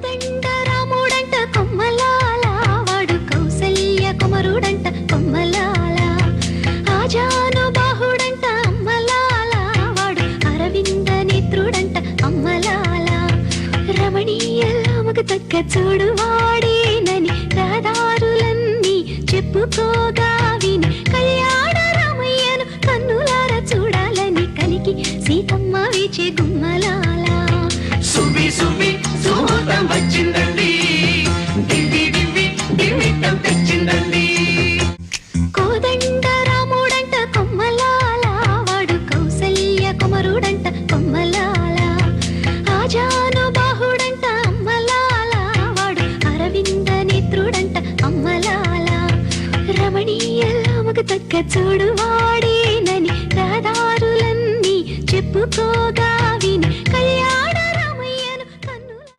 కోదండ రాముడంట కొమ్మలాల వాడు కౌసల్య కుమరుడంట కొమ్మలాల. ఆజాను బాహుడంట అమ్మలాల వాడు అరవింద నేత్రుడంట అమ్మలాల. రమణీయలామకు తగ్గ చూడు వాడేనని రహదారులన్నీ చెప్పుకోగా విని కళ్యాణ రామయ్యను కన్నులార చూడాలని కలికి సీతమ్మ వీచే గుమ్మలాల అమరుడంట కొమ్మలాల ఆజాను బాహుడంట అమ్మలాల వాడు అరవింద నేత్రుడంట అమ్మలాల. రమణీయలామకు తగ్గ చూడు వాడేనని రహదారులన్నీ చెప్పుకోగా